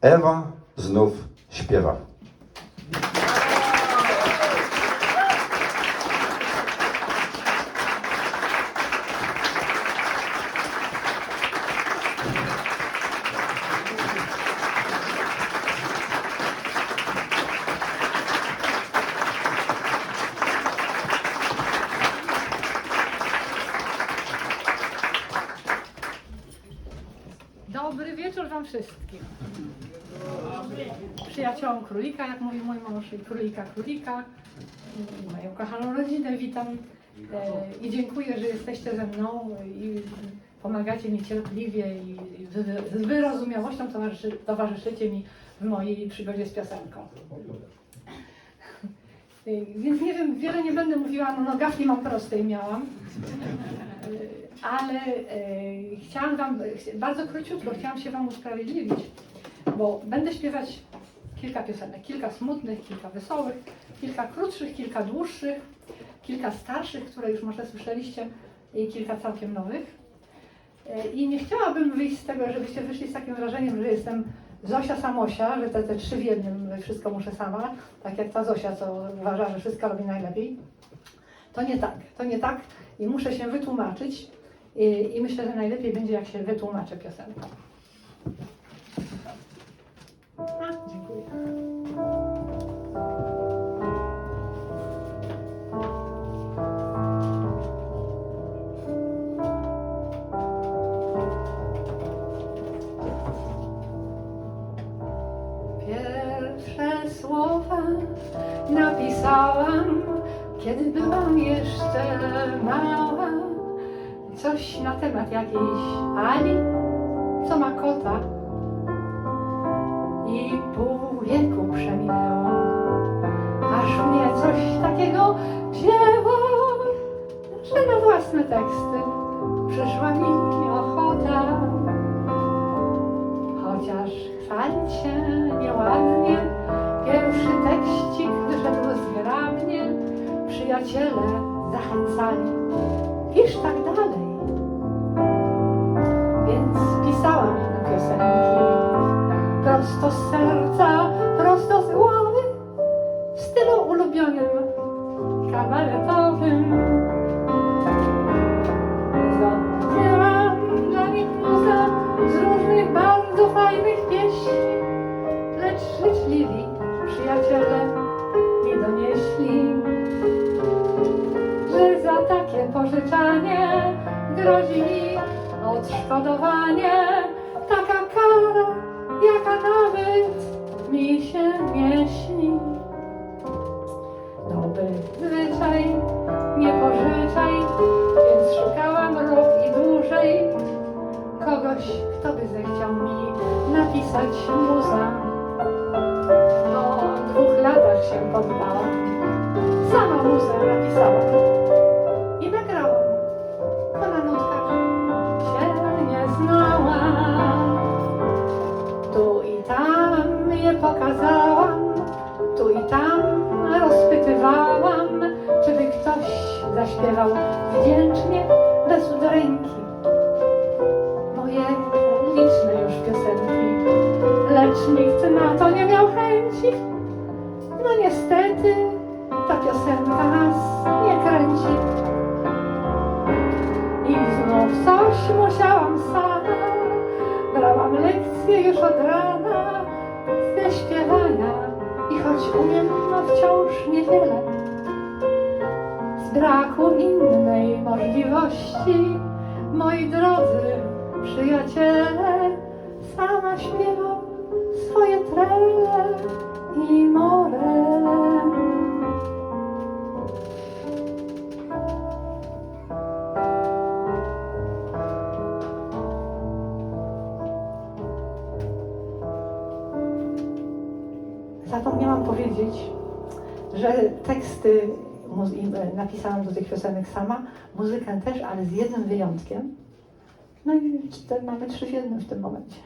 Ewa znów śpiewa. Dobry wieczór Wam wszystkim. Przyjaciołom królika, jak mówi mój mąż, królika królika, moją kochaną rodzinę witam e, i dziękuję, że jesteście ze mną i pomagacie mi cierpliwie i z- wyrozumiałością towarzyszy, towarzyszycie mi w mojej przygodzie z piosenką. E, Więc nie wiem, wiele nie będę mówiła, no nogawki mam proste i miałam. Ale e, chciałam Wam, bardzo króciutko chciałam się Wam usprawiedliwić, bo będę śpiewać kilka piosenek, kilka smutnych, kilka wesołych, kilka krótszych, kilka dłuższych, kilka starszych, które już może słyszeliście i kilka całkiem nowych. E, I nie chciałabym wyjść z tego, żebyście wyszli z takim wrażeniem, że jestem Zosia Samosia, że te, te trzy w jednym, wszystko muszę sama, tak jak ta Zosia, co uważa, że wszystko robi najlepiej. To nie tak, to nie tak i muszę się wytłumaczyć i, i myślę, że najlepiej będzie, jak się wytłumaczę. Pierwsze słowa napisałam, kiedy byłam jeszcze mała. Coś na temat jakiejś Ali, co ma kota. I pół wieku przeminęło, aż mnie coś takiego wzięło, że na własne teksty przyszła mi ochota. Chociaż chwalić się nieładnie, pierwszy tekścik wyszedł zgrabnie, przyjaciele zachęcali, pisz tak dalej. Prosto z serca, prosto z głowy, w stylu ulubionym, kabaretowym. Zapieram dla nich muzę z różnych bardzo fajnych pieśni, lecz życzliwi przyjaciele mi donieśli, że za takie pożyczanie grozi mi odszkodowanie. Jaka nawet mi się nie śni. Dobry zwyczaj, nie pożyczaj, więc szukałam rok i dłużej kogoś, kto by zechciał mi napisać muza. Po dwóch latach się poddałam, sama muzę napisałam zaśpiewał wdzięcznie, bez udręki. Moje liczne już piosenki, lecz nikt na to nie miał chęci. No niestety, ta piosenka nas nie kręci. I znów coś musiałam sama, brałam lekcje już od rana ze śpiewania i choć umiem no wciąż niewiele, braku innej możliwości, moi drodzy przyjaciele, sama śpiewam swoje trele i morele. Zapomniałam powiedzieć, że teksty napisałam do tych piosenek sama, muzykę też, ale z jednym wyjątkiem. No i mamy trzy w jednym w tym momencie.